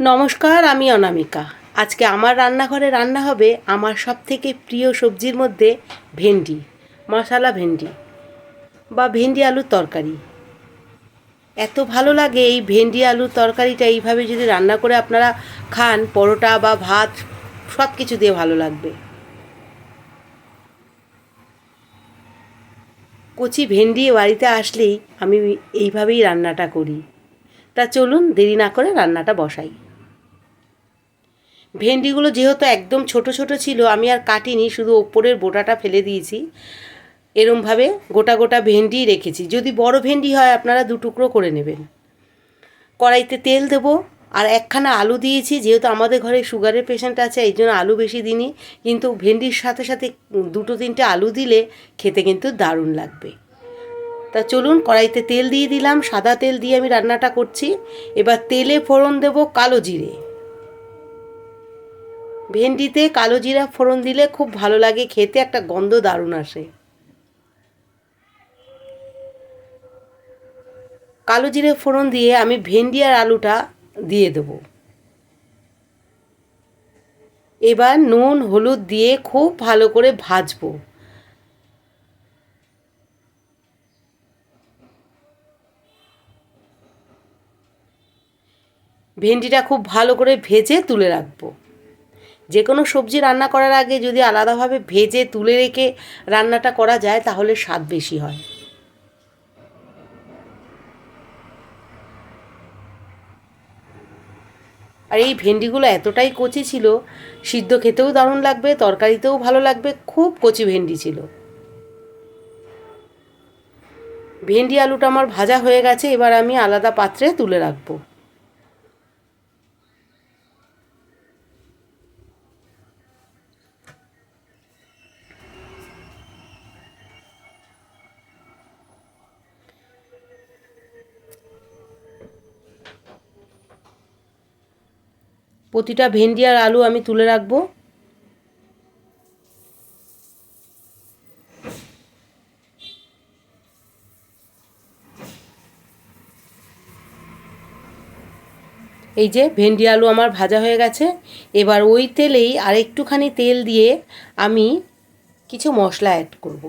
নমস্কার, আমি অনামিকা। আজকে আমার রান্নাঘরে রান্না হবে আমার সব থেকে প্রিয় সবজির মধ্যে ভেন্ডি, মশালা ভেন্ডি বা ভেন্ডি আলুর তরকারি। এত ভালো লাগে এই ভেন্ডি আলুর তরকারিটা এইভাবে যদি রান্না করে আপনারা খান, পরোটা বা ভাত সব কিছু দিয়ে ভালো লাগবে। কচি ভেন্ডি বাড়িতে আসলেই আমি এইভাবেই রান্নাটা করি। তা চলুন দেরি না করে রান্নাটা বসাই। ভেন্ডিগুলো যেহেতু একদম ছোট ছোট ছিল, আমি আর কাটিনি, শুধু ওপরের বোটাটা ফেলে দিয়েছি। এরমভাবে গোটা গোটা ভেন্ডি রেখেছি। যদি বড় ভেন্ডি হয়, আপনারা দু টুকরো করে নেবেন। কড়াইতে তেল দেবো, আর একখানা আলু দিয়েছি, যেহেতু আমাদের ঘরে সুগারের পেশেন্ট আছে, এই জন্য আলু বেশি দিনই কিন্তু ভেন্ডির সাথে সাথে দুটো তিনটে আলু দিলে খেতে কিন্তু দারুণ লাগবে। তা চলুন, কড়াইতে তেল দিয়ে দিলাম, সাদা তেল দিয়ে আমি রান্নাটা করছি। এবার তেলে ফোড়ন দেবো কালো জিরে। ভেন্ডিতে কালো জিরা ফোড়ন দিলে খুব ভালো লাগে, খেতে একটা গন্ধ দারুণ আসে। কালো জিরে ফোড়ন দিয়ে আমি ভেন্ডি আর আলুটা দিয়ে দেব। এবার নুন, হলুদ দিয়ে খুব ভালো করে ভাজবো। ভেন্ডিটা খুব ভালো করে ভেজে তুলে রাখব। যে কোনো সবজি রান্না করার আগে যদি আলাদাভাবে ভেজে তুলে রেখে রান্নাটা করা যায়, তাহলে স্বাদ বেশি হয়। আর এই ভেন্ডিগুলো এতটাই কচি ছিল, সিদ্ধ খেতেও দারুণ লাগবে, তরকারিতেও ভালো লাগবে, খুব কচি ভেন্ডি ছিল। ভেন্ডি আলুটা আমার ভাজা হয়ে গেছে, এবার আমি আলাদা পাত্রে তুলে রাখব। প্রতিটা ভেন্ডি আর আলু আমি তুলে রাখব। এই যে ভেন্ডি আলু আমার ভাজা হয়ে গেছে। এবার ওই তেলেই আর একটুখানি তেল দিয়ে আমি কিছু মশলা অ্যাড করব।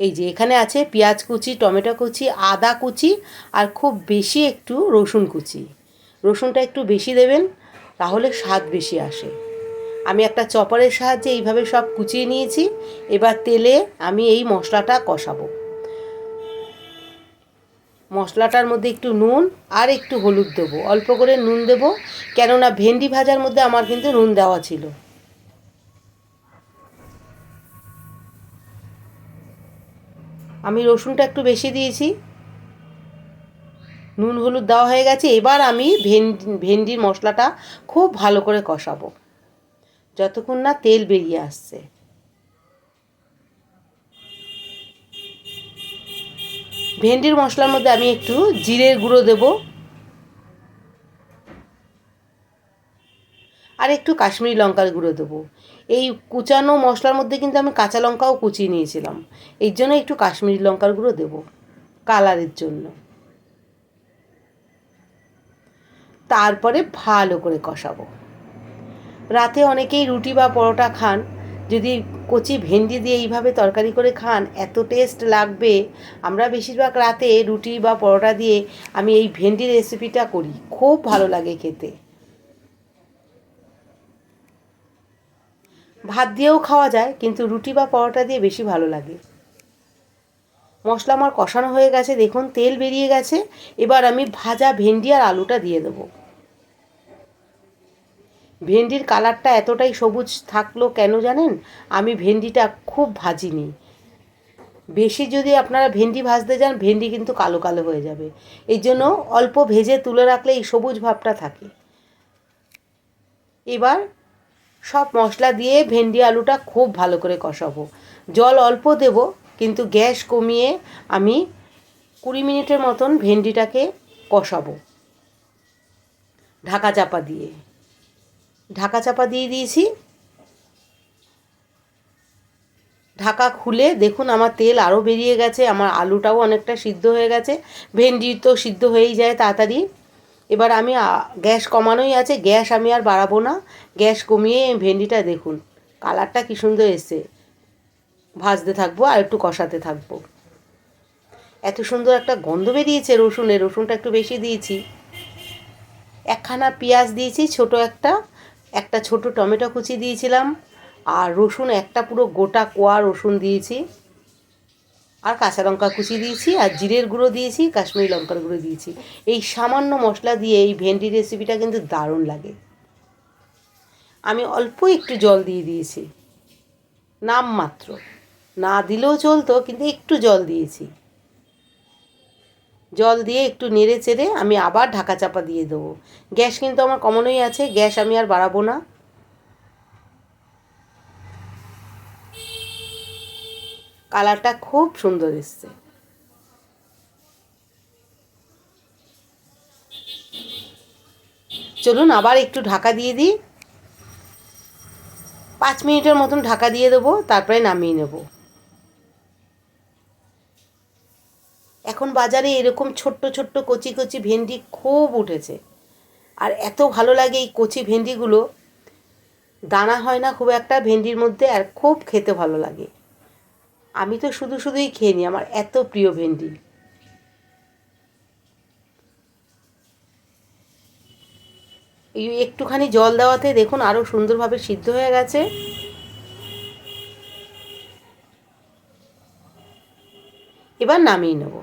এই যে এখানে আছে পেঁয়াজ কুচি, টমেটো কুচি, আদা কুচি আর খুব বেশি একটু রসুন কুচি। রসুনটা একটু বেশি দেবেন। তাহলে স্বাদ বেশি আসে। আমি একটা চপারের সাহায্যে এইভাবে সব কুচিয়ে নিয়েছি, এবার তেলে আমি এই মশলাটা কষাবো। মশলাটার মধ্যে একটু নুন আর একটু হলুদ দেবো, অল্প করে নুন দেবো, কেননা ভেন্ডি ভাজার মধ্যে আমার কিন্তু নুন দেওয়া ছিল। আমি রসুনটা একটু বেশি দিয়েছি নুন হলুদ দেওয়া হয়ে গেছে, এবার আমি ভেন্ডি, ভেন্ডির মশলাটা খুব ভালো করে কষাবো। যতক্ষণ না তেল বেরিয়ে আসছে। ভেন্ডির মশলার মধ্যে আমি একটু জিরের গুঁড়ো দেব। আর একটু কাশ্মীরি লঙ্কার গুঁড়ো দেবো। এই কুচানো মশলার মধ্যে কিন্তু আমি কাঁচা লঙ্কাও কুচিয়ে নিয়েছিলাম। এই জন্য একটু কাশ্মীরি লঙ্কার গুঁড়ো দেবো কালারের জন্য। তারপরে ভালো করে কষাবো। রাতে অনেকেই রুটি বা পরোটা খান, যদি কচি ভেন্ডি দিয়ে এইভাবে তরকারি করে খান, এত টেস্ট লাগবে। আমরা বেশিরভাগ রাতে রুটি বা পরোটা দিয়ে আমি এই ভেন্ডি রেসিপিটা করি। খুব ভালো লাগে খেতে। ভাত দিয়েও খাওয়া যায়, কিন্তু রুটি বা পরোটা দিয়ে বেশি ভালো লাগে। মশলা আমার কষানো হয়ে গেছে, দেখুন তেল বেরিয়ে গেছে। এবার আমি ভাজা ভেন্ডি আর আলুটা দিয়ে দেবো। ভেন্ডির কালারটা এতটাই সবুজ থাকল কেন জানেন? আমি ভেন্ডিটা খুব ভাজিনি। বেশি যদি আপনারা ভেন্ডি ভাজতে যান, ভেন্ডি কিন্তু কালো কালো হয়ে যাবে। এই জন্য অল্প ভেজে তুলে রাখলে এই সবুজ ভাবটা থাকে। এবার সব মশলা দিয়ে ভেন্ডি আলুটা খুব ভালো করে কষাবো। জল অল্প দেব। কিন্তু গ্যাস কমিয়ে আমি কুড়ি মিনিটের মতন ভেন্ডিটাকে কষাবো। ঢাকা চাপা দিয়ে। ঢাকা চাপা দিয়ে দিয়েছি। ঢাকা খুলে দেখুন আমার তেল আরও বেরিয়ে গেছে, আমার আলুটাও অনেকটা সিদ্ধ হয়ে গেছে ভেন্ডি তো সিদ্ধ হয়েই যায় তাড়াতাড়ি। এবার আমি গ্যাস কমানোই আছে, গ্যাস আমি আর বাড়াবো না, গ্যাস কমিয়ে ভেন্ডিটা দেখুন, কালারটা কী সুন্দর এসছে। ভাজতে থাকব আর একটু কষাতে থাকব। এত সুন্দর একটা গন্ধ বেরিয়েছে রসুনে, রসুনটা একটু বেশি দিয়েছি। একখানা পেঁয়াজ দিয়েছি, ছোট একটা একটা ছোট টমেটো কুচি দিয়েছিলাম, আর রসুন একটা পুরো গোটা কোয়া রসুন দিয়েছি। আর কাঁচা লঙ্কা কুচি দিয়েছি, আর জিরের গুঁড়ো দিয়েছি, কাশ্মীরি লঙ্কার গুঁড়ো দিয়েছি। এই সামান্য মশলা দিয়ে এই ভেন্ডি রেসিপিটা কিন্তু দারুণ লাগে। আমি অল্প একটু জল দিয়ে দিয়েছি, নাম মাত্র। না দিলেও চলতো, কিন্তু একটু জল দিয়েছি। জল দিয়ে একটু নেড়ে চেড়ে আমি আবার ঢাকা চাপা দিয়ে দেবো। গ্যাস কিন্তু আমার কমানোই আছে, গ্যাস আমি আর বাড়াবো না। কালারটা খুব সুন্দর এসছে। চলুন আবার একটু ঢাকা দিয়ে দিই। পাঁচ মিনিটের মতন ঢাকা দিয়ে দেবো, তারপরে নামিয়ে নেব। এখন বাজারে এরকম ছোট্ট ছোট্ট কচি কচি ভেন্ডি খুব উঠেছে। আর এত ভালো লাগে এই কচি ভেন্ডিগুলো। দানা হয় না খুব একটা ভেন্ডির মধ্যে আর খুব খেতে ভালো লাগে। আমি তো শুধু শুধুই খেয়ে নিই, আমার এত প্রিয় ভেন্ডি। এই একটুখানি জল দেওয়াতে দেখুন আরও সুন্দরভাবে সিদ্ধ হয়ে গেছে। এবার নামিয়ে নেব।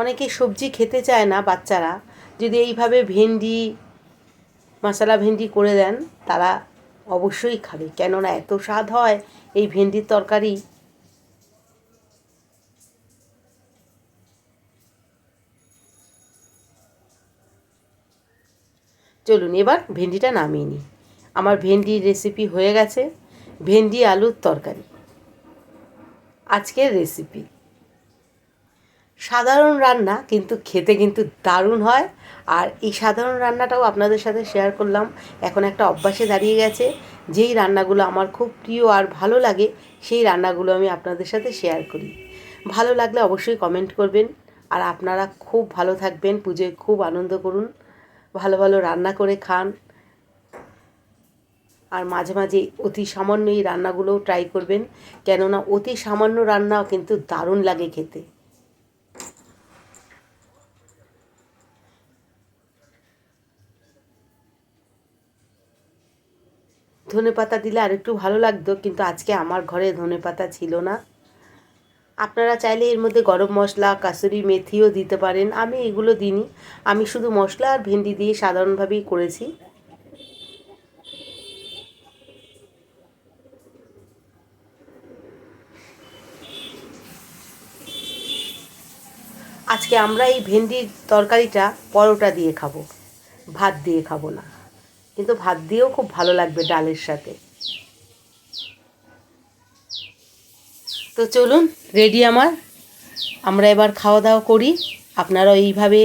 অনেকে সবজি খেতে চায় না বাচ্চারা। যদি এইভাবে ভেন্ডি, মশলা ভেন্ডি করে দেন, তারা অবশ্যই খাবে। কেননা এত স্বাদ হয় এই ভেন্ডির তরকারি। চলুন, এবার ভেন্ডিটা নামিয়ে নিই। আমার ভেন্ডির রেসিপি হয়ে গেছে। ভেন্ডি আলুর তরকারি। আজকের রেসিপি সাধারণ রান্না কিন্তু খেতে কিন্তু দারুণ হয়। আর এই সাধারণ রান্নাটাও আপনাদের সাথে শেয়ার করলাম। এখন একটা অভ্যাসে দাঁড়িয়ে গেছে। যেই রান্নাগুলো আমার খুব প্রিয় আর ভালো লাগে, সেই রান্নাগুলো আমি আপনাদের সাথে শেয়ার করি। ভালো লাগলে অবশ্যই কমেন্ট করবেন। আর আপনারা খুব ভালো থাকবেন, পুজোয় খুব আনন্দ করুন, ভালো ভালো রান্না করে খান। আর মাঝে মাঝে অতি সামান্য এই রান্নাগুলোও ট্রাই করবেন। কেননা অতি সামান্য রান্নাও কিন্তু দারুণ লাগে খেতে। ধনে পাতা দিলে আর একটু ভালো লাগতো, কিন্তু আজকে আমার ঘরে ধনে পাতা ছিল না। আপনারা চাইলে এর মধ্যে গরম মশলা, কাসুরি মেথিও দিতে পারেন, আমি এগুলো দিইনি। আমি শুধু মশলা আর ভেন্ডি দিয়ে সাধারণভাবেই করেছি। আজকে আমরা এই ভেন্ডির তরকারিটা পরোটা দিয়ে খাব, ভাত দিয়ে খাব না। কিন্তু ভাত দিয়েও খুব ভালো লাগবে ডালের সাথে। তো চলুন রেডি আমার। আমরা এবার খাওয়া দাওয়া করি। আপনারা এইভাবে